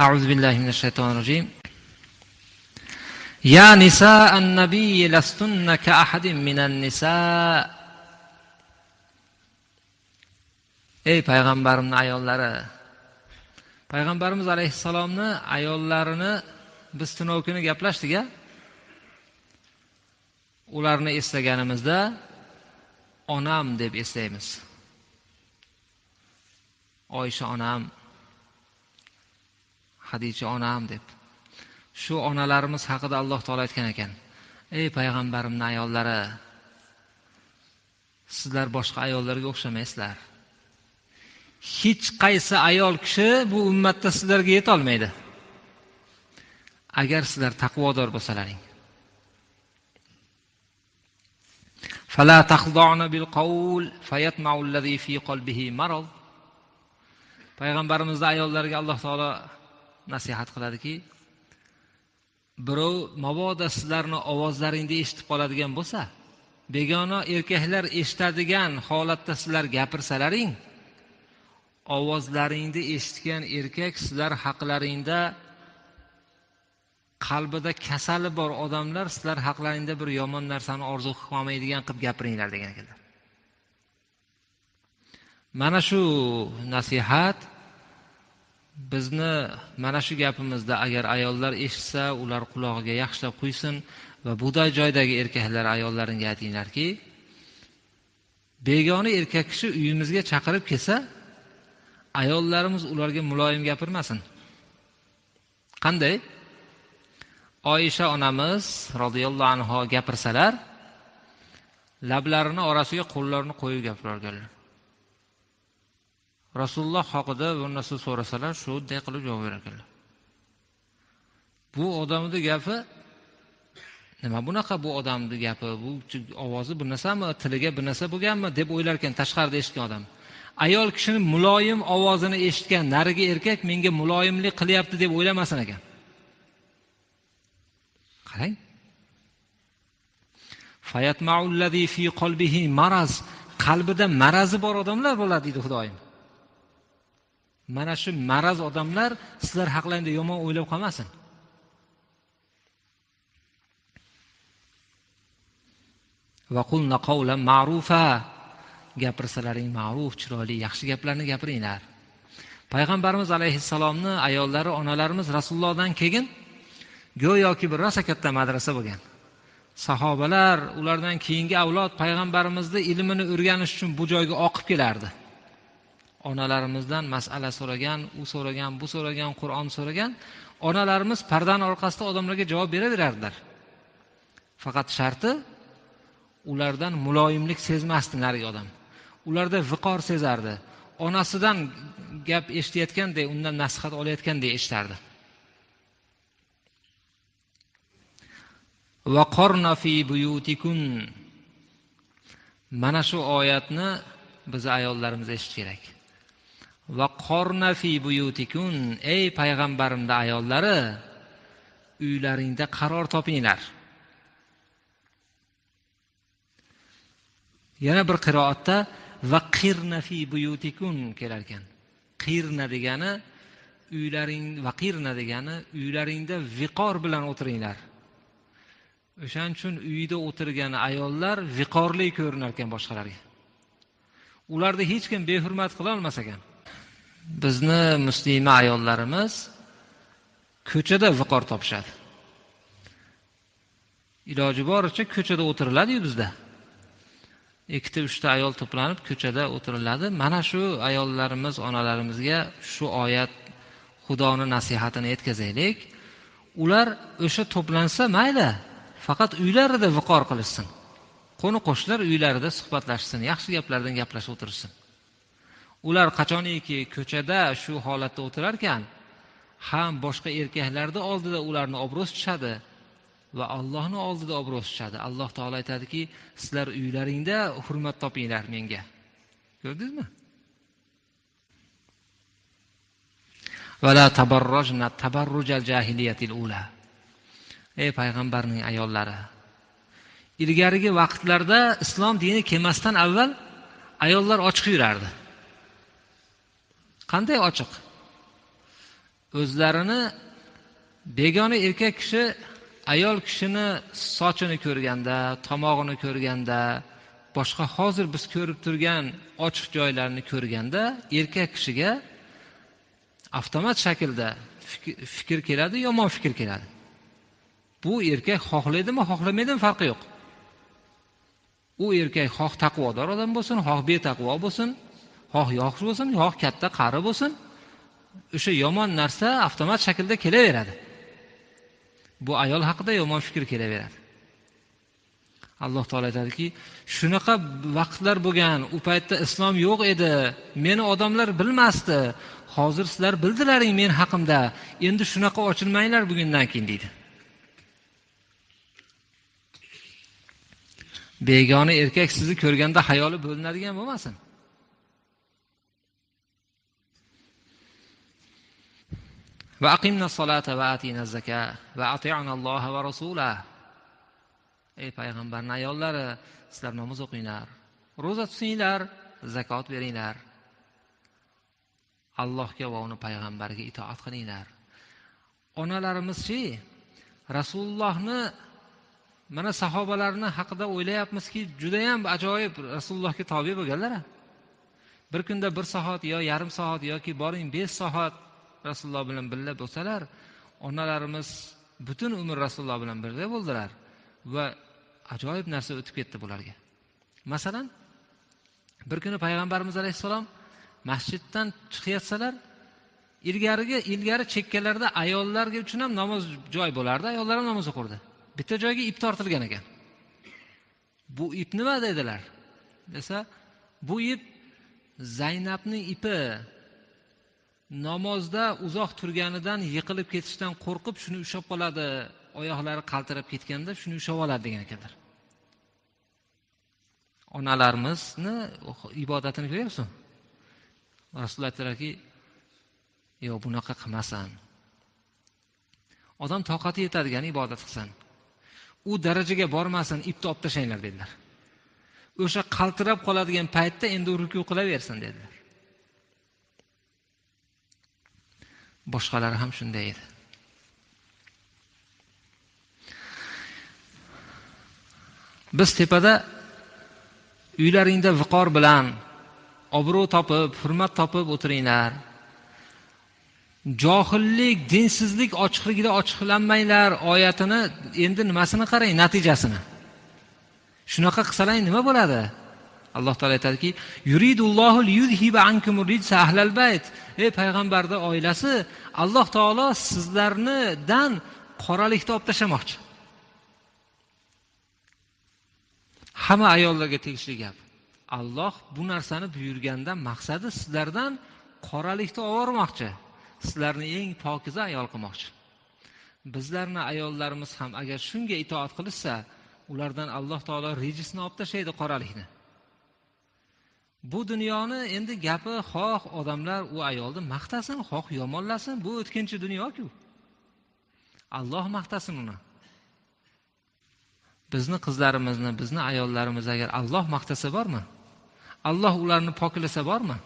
أعوذ بالله من الشيطان الرجيم يا نساء النبي لستن كأحد من النساء ey payg'ambarimni ayollari payg'ambarimiz alayhissalomni ayollarini biz tunov kuni gaplashdik a ularni eslaganimizda onam deb eslaymiz oysha onam hadicha onam deb shu onalarimiz haqida alloh taolo aytgan ekan ey payg'ambarimni ayollari sizlar boshqa ayollarga o'xshamaysizlar hech qaysi ayol kishi bu ummatda sizlarga yetolmaydi agar sizlar taqvodor bo'lsalaring فلا تخضعن بالقول فيطمع الذي في قلبه مرض payg'ambarimizni ayollariga alloh taolo nasihat qiladiki birov mabodo sizlarni ovozlaringni eshitib qoladigan bo'lsa begona erkaklar eshitadigan holatda sizlar gapirsalaring ovozlaringni eshitgan erkak sizlar haqlaringda qalbida kasali bor odamlar sizlar haqlaringda bir yomon narsani orzu qilolmaydigan qilib gapiringlar degan ekanlar. Mana shu nasihat bizni mana shu gapimizda agar ayollar eshitsa ular qulog'iga yaxshilab quysin va buday joydagi erkaklar ayollaringga aytinglarki begona erkak kishi uyimizga chaqirib kelsa ayollarimiz ularga muloyim gapirmasin. Qanday? Oysha onamiz roziyallohu anhu gapirsalar lablarini orasiga qo'llarini qo'yib gapirarkanlar. Rasululloh haqida bir narsa so'rasalar shunday qilib javob berar ekanlar bu odamni gapi nima bunaqa bu odamni gapi? Bu ovozi bir narsami? Tiliga bir narsa bo'lganmi? deb o'ylar ekan tashqarida eshitgan odam. Ayol kishini muloyim ovozini eshitgan narigi erkak menga muloyimlik qilyapti deb o'ylamasin ekan. Qarang. Maraz. Qalbida marazi bor odamlar bo'ladi deydi xudoyim. Mana shu maraz odamlar sizlar haqlaringda yomon o'ylab qolmasin. Ma'rufa. Gapirsalaring ma'ruf chiroyli yaxshi gaplarni gapiringlar. Payg'ambarimiz alayhissalomni ayollari onalarimiz rasulullohdan keyin go'yoki bir rosa katta madrasa bo'lgan. Sahobalar ulardan keyingi avlod payg'ambarimizni ilmini o'rganish uchun bu joyga oqib kelardi. Onalarimizdan masala so'ragan u so'ragan bu so'ragan qur'on so'ragan onalarimiz pardani orqasida odamlarga javob beraverardilar. Faqat sharti ulardan muloyimlik sezmasdi narigi odam. Ularda viqor sezardi. Onasidan gap eshitayotganday undan nasihat olayotganday eshitardi. Mana shu oyatni biz ayollarimiz eshitish kerak. Va qornafi buyutikun ey payg'ambarimni ayollari uylaringda qaror topinglar. Yana bir qiroatda va qirnafi buyutikun kelar ekan qirna degani uylaring vaqirna degani uylaringda viqor bilan o'tiringlar. O'shaning uchun uyda o'tirgan ayollar viqorli ko'rinar ekan boshqalarga. Ularni hech kim behurmat qilolmas ekan. Bizni muslima ayollarimiz ko'chada viqor topishadi. Iloji boricha ko'chada o'tiriladiyu bizda. Ikkita uchta ayol to'planib ko'chada o'tiriladi. Mana shu ayollarimiz onalarimizga shu oyat xudoni nasihatini yetkazaylik ular o'sha to'plansa mayli faqat uylarida viqor qilishsin. Qo'ni qo'shnilar uylarida suhbatlashsin yaxshi gaplardan gaplashib o'tirishsin. Ular qachoniki ko'chada shu holatda o'tirar ekan ham boshqa erkaklarni oldida ularni obro'si tushadi va allohni oldida obro'si tushadi. Alloh taolo aytadiki sizlar uylaringda hurmat topinglar menga. Ko'rdingizmi? Ey payg'ambarning ayollari ilgarigi vaqtlarda islom dini kelmasdan avval ayollar ochiq yurardi. Qanday ochiq? O'zlarini begona erkak kishi ayol kishini sochini ko'rganda tomog'ini ko'rganda boshqa hozir biz ko'rib turgan ochiq joylarni ko'rganda erkak kishiga avtomat shaklda fikr keladi yomon fikr keladi. Bu erkak xohlaydimi xohlamaydimi farqi yo'q. U erkak xoh taqvodor odam bo'lsin xoh betaqvo bo'lsin. Xoh yosh bo'lsin xoh katta qari bo'lsin. O'sha yomon narsa avtomat shaklda kelaveradi. Bu ayol haqida yomon fikr kelaveradi. Alloh taolo aytadiki shunaqa vaqtlar bo'lgan u paytda islom yo'q edi meni odamlar bilmasdi hozir sizlar bildilaring men haqimda endi shunaqa ochilmanglar bugundan keyin deydi. Begona erkak sizni ko'rganda hayoli bo'linadigan bo'lmasin. وأقمنا الصلاة وآتينا الزكاة وأطيعنا الله ورسوله ey payg'ambarni ayollari sizlar namoz o'qinglar ro'za tutinglar zakot beringlar allohga va uni payg'ambariga itoat qilinglar onalarimizchi rasulullohni mana sahobalarni haqida o'ylayapmizki judayam ajoyib rasulullohga tobe bo'lganlar bir kunda bir soat yo yarim soat yoki boring besh soat rasululloh bilan birga bo'lsalar onalarimiz butun umr rasululloh bilan birga bo'ldilar va ajoyib narsa o'tib ketdi bularga. Masalan bir kuni payg'ambarimiz alayhissalom masjiddan chiqayotsalar ilgarigi ilgari chekkalarda ayollarga uchun ham namoz joy bo'lardi ayollar ham namoz o'qirdi. Bitta joyga ip tortilgan ekan. Bu ip nima dedilar? Desa bu ip zaynabning ipi. Namozda uzoq turganidan yiqilib ketishdan qo'rqib shuni ushlab qoladi. Oyoqlari qaltirab ketganda shuni ushlab oladi degan ekanlar onalarimizni ibodatini ko'ryapsizmi? Rasululloh aytdilarki yo'q bunaqa qilmasin odam toqati yetadigan ibodat qilsin. U darajaga bormasin ipni olib tashlanglar dedilar. O'sha qaltirab qoladigan paytda endi ruku qilaversin dedilar. Boshqalari ham shunday edi. Biz tepada uylaringda viqor bilan obro' topib hurmat topib o'tiringlar. Johillik dinsizlik ochiqligida ochiqlanmanglar oyatini endi nimasini qarang natijasini. Shunaqa qilsalang nima bo'ladi? Alloh taolo aytadiki ey payg'ambarni oilasi alloh taolo sizlarnidan qoralikni olib tashlamoqchi hamma ayollarga tegishli gap. Alloh bu narsani buyurgandan maqsadi sizlardan qoralikni olib yubormoqchi sizlarni eng pokiza ayol qilmoqchi. Bizlarni ayollarimiz ham agar shunga itoat qilishsa ulardan alloh taolo rejisni olib tashlaydi qoralikni bu dunyoni endi gapi xoh odamlar u ayolni maqtasin xoh yomonlasin. Bu o'tkinchi dunyoku alloh maqtasin uni. Bizni qizlarimizni bizni ayollarimizni agar alloh maqtasa bormi? Alloh ularni poklasa bormi?